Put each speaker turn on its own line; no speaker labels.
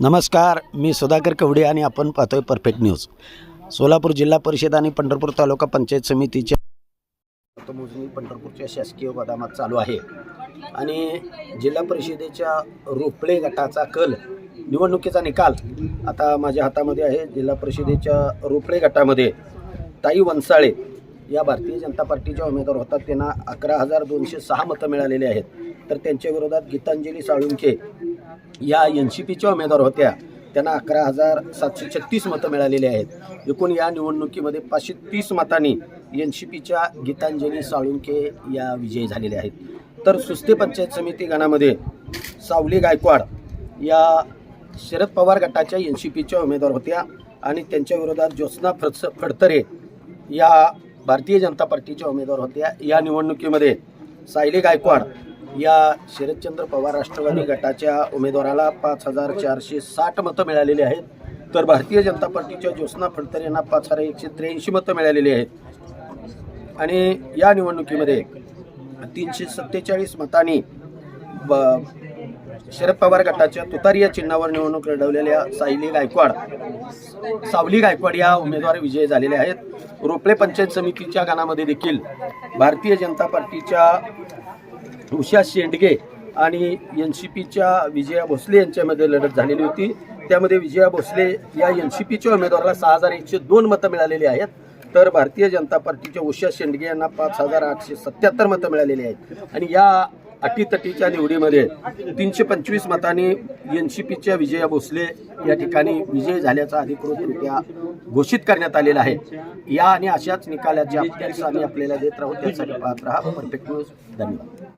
नमस्कार मी सुधाकर कवडे आणि आपण पाहतोय परफेक्ट न्यूज सोलापूर जिल्हा परिषद आणि पंढरपूर तालुका पंचायत समितीच्या मतमोजणी पंढरपूरच्या शासकीय गोदामात चालू आहे. आणि जिल्हा परिषदेच्या रोपळे गटाचा कल निवडणुकीचा निकाल आता माझ्या हातामध्ये आहे. जिल्हा परिषदेच्या रोपळे गटामध्ये ताई वंसाळे या भारतीय जनता पार्टीच्या उमेदवार होतात. त्यांना अकरा हजार दोनशे सहा मतं मिळालेली आहेत. तर त्यांच्या विरोधात गीतांजली साळुंखे या एन सी पीच्या उमेदवार होत्या. त्यांना अकरा हजार सातशे छत्तीस मतं मिळालेली आहेत. एकूण या निवडणुकीमध्ये पाचशे तीस मतांनी एन सी पीच्या गीतांजली साळुंखे या विजयी झालेल्या आहेत. तर सुस्ते पंचायत समिती गणामध्ये सावली गायकवाड या शरद पवार गटाच्या एन सी पीच्या उमेदवार होत्या आणि त्यांच्या विरोधात ज्योत्स्ना फडस फडतरे या भारतीय जनता पार्टीच्या उमेदवार होत्या. या निवडणुकीमध्ये सायली गायकवाड या शरदचंद्र पवार राष्ट्रवादी गटाच्या उमेदवाराला पाच हजार चारशे साठ मतं मिळालेली आहेत. तर भारतीय जनता पार्टीच्या ज्योत्स्ना फडतर यांना पाच हजार एकशे त्र्याऐंशी मतं मिळालेली आहेत. आणि या निवडणुकीमध्ये तीनशे सत्तेचाळीस मतांनी ब शरद पवार गटाच्या तुतारी या चिन्हावर निवडणूक लढवलेल्या सायली गायकवाड सावली गायकवाड या उमेदवार विजयी झालेले आहेत. रोपळे पंचायत समितीच्या गणामध्ये देखील भारतीय जनता पार्टीच्या उषा शेंडगे आणि एन सी पीच्या विजया भोसले यांच्यामध्ये लढत झालेली होती. त्यामध्ये विजया भोसले या एन सी पीच्या उमेदवाराला सहा हजार एकशे दोन मतं मिळालेली आहेत. तर भारतीय जनता पार्टीच्या उषा शेंडगे यांना पाच हजार आठशे सत्याहत्तर मतं मिळालेली आहेत. आणि या अटीतटीच्या निवडीमध्ये तीनशे पंचवीस मतांनी एन सी पीच्या विजया भोसले या ठिकाणी विजय झाल्याचा अधिकृतरित्या घोषित करण्यात आलेला आहे. या आणि अशाच निकालाच्या अपडेट्स आम्ही आपल्याला देत राहू त्यासाठी पाहत राहा. परफेक्ट न्यूज धन्यवाद.